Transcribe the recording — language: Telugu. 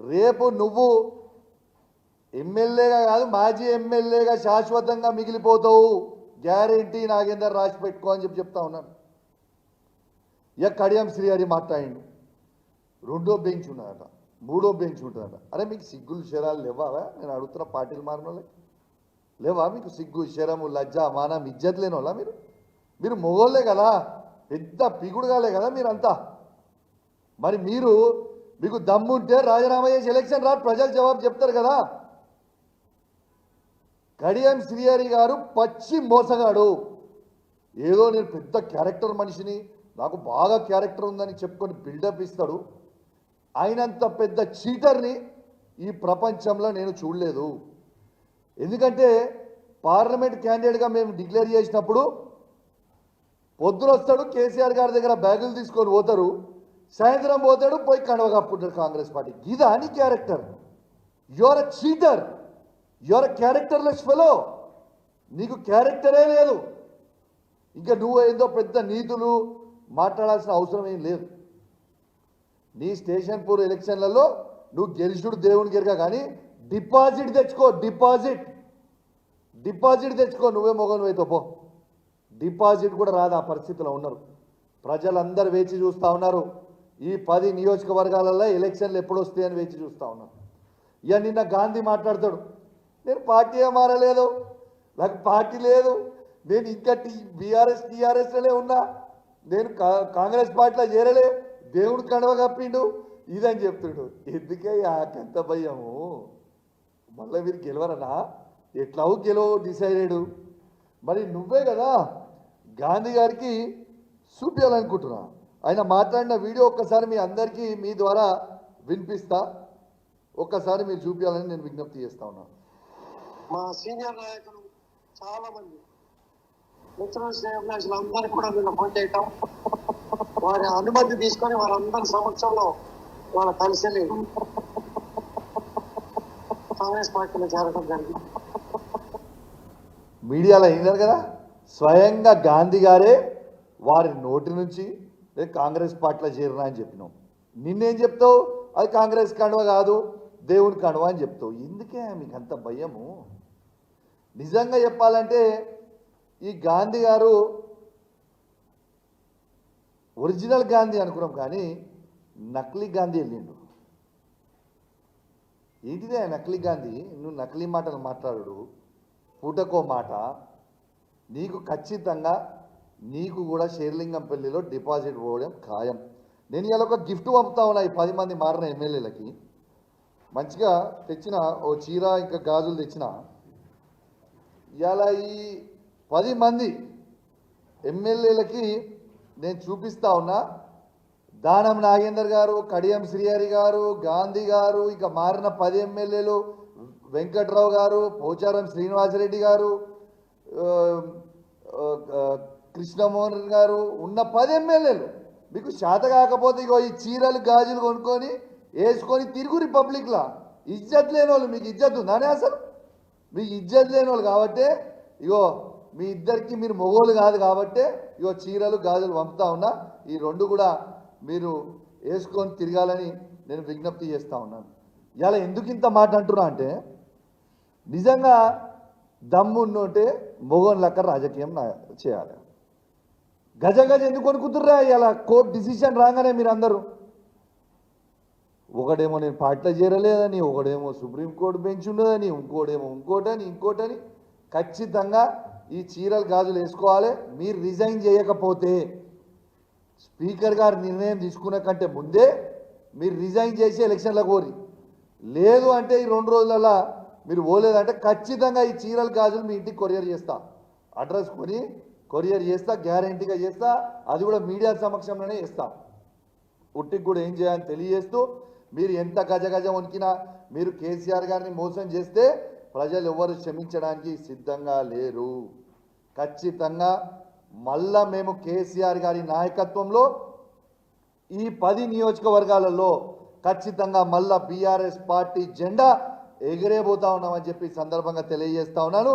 రేపు నువ్వు ఎమ్మెల్యేగా కాదు మాజీ ఎమ్మెల్యేగా శాశ్వతంగా మిగిలిపోతావు. గ్యారెంటీ నాగేందర్ రాసి పెట్టుకో అని చెప్పి చెప్తా ఉన్నాను. ఇక కడియం శ్రీహరి మాట్లాడిండు. రెండో బెంచ్ ఉన్నదట మూడో బెంచ్ ఉంటుందట. అరే మీకు సిగ్గులు శరాలు లేవా నేను అడుగుతున్న పార్టీలు మారిన లేవా మీకు సిగ్గు శరము లజ్జ మానం ఇజ్జత్ లేని వాళ్ళ మీరు? మీరు మొగోళ్ళే కదా పెద్ద పిగుడుగాలే కదా మీరంతా. మరి మీరు మీకు దమ్ముంటే రాజీనామా చేసి ఎలక్షన్ రా ప్రజలు జవాబు చెప్తారు కదా. కడియం శ్రీహరి గారు పచ్చి మోసగాడు. ఏదో నేను పెద్ద క్యారెక్టర్ మనిషిని నాకు బాగా క్యారెక్టర్ ఉందని చెప్పుకొని బిల్డప్ ఇస్తాడు. ఆయనంత పెద్ద చీటర్ని ఈ ప్రపంచంలో నేను చూడలేదు. ఎందుకంటే పార్లమెంట్ క్యాండిడేట్గా మేము డిక్లేర్ చేసినప్పుడు పొద్దున వస్తాడు కేసీఆర్ గారి దగ్గర బ్యాగులు తీసుకొని పోతారు. సాయంత్రం పోతాడు పోయి కండవ కప్పుకుంటాడు కాంగ్రెస్ పార్టీ. ఇదా నీ character your uh cheater your uh characterless fellow నీకు క్యారెక్టరే లేదు. ఇంకా నువ్వు ఏదో పెద్ద నీతులు మాట్లాడాల్సిన అవసరం ఏం లేదు. నీ స్టేషన్ పూర్ ఎలక్షన్లలో నువ్వు గెలిచుడు దేవుని గెరక కానీ డిపాజిట్ తెచ్చుకో డిపాజిట్. డిపాజిట్ తెచ్చుకో నువ్వే మొగను అయితే పో డిపాజిట్ కూడా రాదు ఆ పరిస్థితిలో ఉన్నారు. ప్రజలందరూ వేచి చూస్తూ ఉన్నారు. ఈ పది నియోజకవర్గాలలో ఎలక్షన్లు ఎప్పుడు వస్తాయని వేచి చూస్తూ ఉన్నారు ఇక నిన్న గాంధీ మాట్లాడతాడు. నేను పార్టీ మారలేదు. నాకు పార్టీ లేదు. నేను ఇంకా టీ బీఆర్ఎస్ టీఆర్ఎస్లే ఉన్నా. నేను కా- కాంగ్రెస్ పార్టీలో చేరలే. దేవుడు కడవ కప్పిండు. ఇదని చెప్తుడు. ఎందుకే ఆకంత భయము? మళ్ళీ మీరు గెలవరనా? ఎట్లావు గెలవు డిసైడెడ్ మరి నువ్వే కదా గాంధీ గారికి చూపించాలనుకుంటున్నా ఆయన మాట్లాడిన వీడియో ఒక్కసారి మీ అందరికీ మీ ద్వారా వినిపిస్తా. ఒక్కసారి మీరు చూపించాలని నేను విజ్ఞప్తి చేస్తా ఉన్నాను మా సీనియర్ నాయకులు చాలా మంది మిత్రులు శ్రేయభిలాషులు అందరూ కూడా నిన్న ఫోన్ చేయటం. వారి అనుమతి తీసుకొని వారందరి సమక్షంలో వాళ్ళ కలిసి కాంగ్రెస్ పార్టీలో చేరడం జరిగింది. మీడియాలో అయినారు కదా? స్వయంగా గాంధీ గారే వారి నోటి నుంచి లేదు కాంగ్రెస్ పార్టీలో చేరినా అని చెప్పినాం నిన్నేం చెప్తావు? అది కాంగ్రెస్ కండువ కాదు దేవుని కండువ అని చెప్తావు. ఎందుకే మీకు అంత భయము. నిజంగా చెప్పాలంటే ఈ గాంధీ గారు ఒరిజినల్ గాంధీ అనుకున్నాం కానీ నకిలీ గాంధీ వెళ్ళిండు. ఏంటిదే నకిలీ గాంధీ? నువ్వు నకిలీ మాటలు మాట్లాడు పూటకో మాట. నీకు ఖచ్చితంగా నీకు కూడా షేర్లింగంపల్లిలో డిపాజిట్ పోవడం ఖాయం. నేను ఇలా ఒక గిఫ్ట్ పంపుతా ఉన్నా ఈ పది మంది మారిన ఎమ్మెల్యేలకి. మంచిగా తెచ్చిన ఓ చీర ఇంకా గాజులు తెచ్చిన. ఇలా ఈ పది మంది ఎమ్మెల్యేలకి నేను చూపిస్తా ఉన్నా. దానం నాగేందర్ గారు కడియం శ్రీహరి గారు గాంధీ గారు ఇక మారిన పది ఎమ్మెల్యేలు వెంకట్రావు గారు పోచారం శ్రీనివాసరెడ్డి గారు కృష్ణమోహన్ గారు ఉన్న పది ఎమ్మెల్యేలు. మీకు శాత కాకపోతే ఇగో ఈ చీరలు గాజులు కొనుక్కొని వేసుకొని తిరుగు రిపబ్లిక్లా ఇజ్జత్ లేని వాళ్ళు మీకు ఇజ్జత్ ఉందానే అసలు? మీకు ఇజ్జత్ లేని వాళ్ళు కాబట్టే ఇగో మీ ఇద్దరికి మీరు మొగోలు కాదు కాబట్టే ఇగో చీరలు గాజులు పంపుతా ఉన్నా. ఈ రెండు కూడా మీరు వేసుకొని తిరగాలని నేను విజ్ఞప్తి చేస్తూ ఉన్నాను. ఇలా ఎందుకు ఇంత మాట అంటున్నా అంటే నిజంగా దమ్మున్నోటే మొగోన్ లెక్క రాజకీయం నా- చేయాలి. గజ గజ ఎందుకు కొనుక్కుతుర్రా ఇలా కోర్టు డిసిషన్ రాగానే మీరు అందరూ ఒకడేమో నేను పార్టీలో చేరలేదని ఒకడేమో సుప్రీంకోర్టు బెంచ్ ఉన్నదని ఇంకోటేమో ఇంకోటని ఇంకోటని ఖచ్చితంగా ఈ చీరలు గాజులు వేసుకోవాలి. మీరు రిజైన్ చేయకపోతే స్పీకర్ గారు నిర్ణయం తీసుకున్న కంటే ముందే మీరు రిజైన్ చేసి ఎలక్షన్లో కోరి లేదు అంటే ఈ రెండు రోజులలో మీరు పోలేదంటే ఖచ్చితంగా ఈ చీరలు గాజులు మీ ఇంటికి కొరియర్ చేస్తా. అడ్రస్ కొని కొరియర్ చేస్తా గ్యారంటీగా చేస్తా అది కూడా మీడియా సమక్షంలోనే చేస్తా. ఉట్టికి కూడా ఏం చేయాలని తెలియజేస్తూ మీరు ఎంత గజ గజ వణికినా మీరు కేసీఆర్ గారిని మోసం చేస్తే ప్రజలు ఎవరు క్షమించడానికి సిద్ధంగా లేరు. ఖచ్చితంగా మళ్ళా మేము కేసీఆర్ గారి నాయకత్వంలో ఈ పది నియోజకవర్గాలలో ఖచ్చితంగా మళ్ళా బీఆర్ఎస్ పార్టీ జెండా ఎగిరేబోతా ఉన్నామని చెప్పి సందర్భంగా తెలియజేస్తా ఉన్నాను.